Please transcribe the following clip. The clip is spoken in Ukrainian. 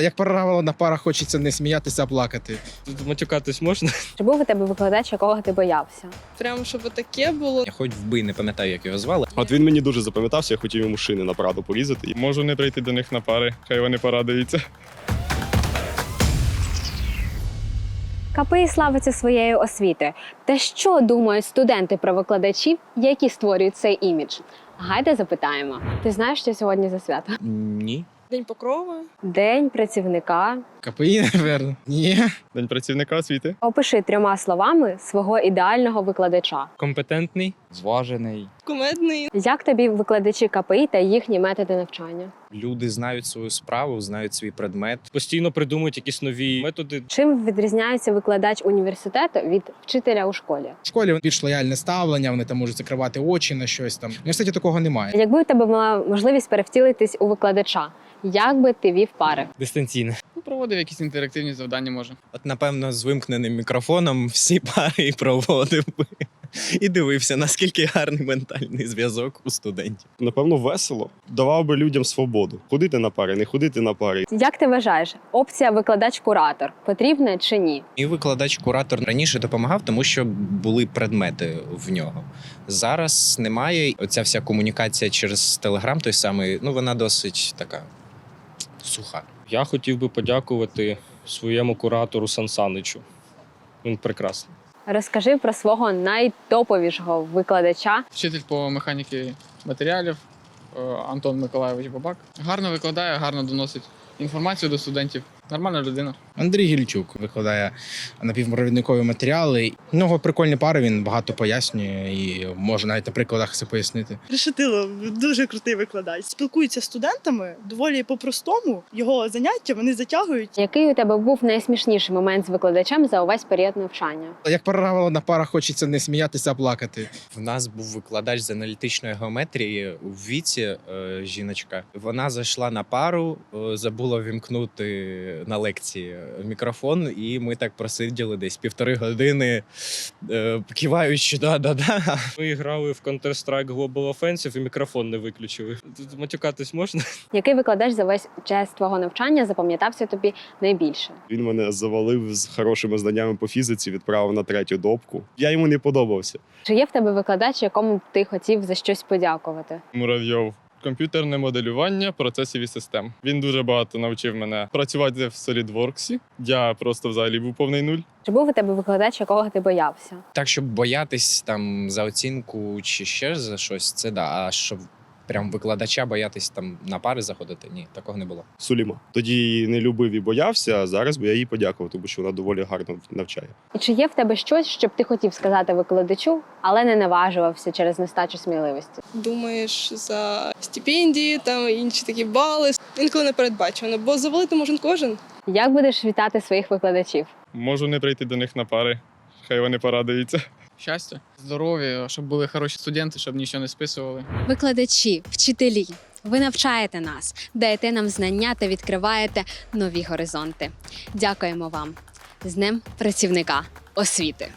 Як правило, на парах хочеться не сміятися, а плакати. Тут матюкатись можна? Чи був у тебе викладач, якого ти боявся? Прямо щоб таке було. Я хоч вбий, не пам'ятаю, як його звали. От він мені дуже запам'ятався, я хотів йому шини на параду порізати. Можу не прийти до них на пари, хай вони порадуються. КПІ славиться своєю освітою. Та що думають студенти про викладачів, які створюють цей імідж? Гайда запитаємо. Ти знаєш, що сьогодні за свято? Ні. День покрова. День працівника. КПІ, напевно. Ні. День працівника освіти. Опиши трьома словами свого ідеального викладача. Компетентний. зважений. Кумедний. Як тобі викладачі КПІ та їхні методи навчання? Люди знають свою справу, знають свій предмет. Постійно придумують якісь нові методи. Чим відрізняється викладач університету від вчителя у школі? В школі більш лояльне ставлення, вони там можуть закривати очі на щось там. В університеті такого немає. Якби у тебе була можливість перевтілитись у викладача, як би ти вів пари? Дистанційне. Ну, проводив якісь інтерактивні завдання, може. От, напевно, з вимкненим мікрофоном всі пари і проводив би. І дивився, наскільки гарний ментальний зв'язок у студентів. Напевно, весело. Давав би людям свободу. Ходити на пари, не ходити на пари. Як ти вважаєш, опція викладач-куратор потрібна чи ні? І викладач-куратор раніше допомагав, тому що були предмети в нього. Зараз немає. Оця вся комунікація через телеграм, той самий, ну вона досить така суха. Я хотів би подякувати своєму куратору Сансаничу. Він прекрасний. Розкажи про свого найтоповішого викладача. Вчитель по механіки матеріалів е, Антон Миколайович Бабак. Гарно викладає, гарно доносить інформацію до студентів. Нормальна людина. Андрій Гільчук викладає напівпровідникові матеріали. У нього прикольні пари, він багато пояснює і може навіть на прикладах все пояснити. Решетило дуже крутий викладач. Спілкується з студентами доволі по-простому. Його заняття вони затягують. Який у тебе був найсмішніший момент з викладачем за увесь період навчання? Як правило, на парах хочеться не сміятися, а плакати. В нас був викладач з аналітичної геометрії у віці, е, жіночка. Вона зайшла на пару, е, забула вімкнути на лекції мікрофон, і ми так просиділи десь півтори години, е, киваючи да-да-да. Ми грали в Counter-Strike Global Offensive і мікрофон не виключили. Тут матюкатись можна? Який викладач за весь час твого навчання запам'ятався тобі найбільше? Він мене завалив з хорошими знаннями по фізиці, відправив на третю допку. Я йому не подобався. Чи є в тебе викладач, якому б ти хотів за щось подякувати? Муравйов. Комп'ютерне моделювання процесів і систем. Він дуже багато навчив мене працювати в SolidWorks. Я просто взагалі був повний нуль. Чи був у тебе викладач, якого ти боявся? Так, щоб боятись там за оцінку чи ще за щось, це да. А щоб прям викладача боятись там на пари заходити, ні, такого не було. Суліма. Тоді її не любив і боявся, а зараз би я їй подякував, тому що вона доволі гарно навчає. І чи є в тебе щось, що б ти хотів сказати викладачу, але не наважувався через нестачу сміливості? Думаєш за стипендії, там інші такі бали. Інколи не передбачено, бо завалити може кожен. Як будеш вітати своїх викладачів? Можу не прийти до них на пари, хай вони порадуються. Щастя, здоров'я, щоб були хороші студенти, щоб нічого не списували. Викладачі, вчителі, ви навчаєте нас, даєте нам знання та відкриваєте нові горизонти. Дякуємо вам з Днем працівника освіти.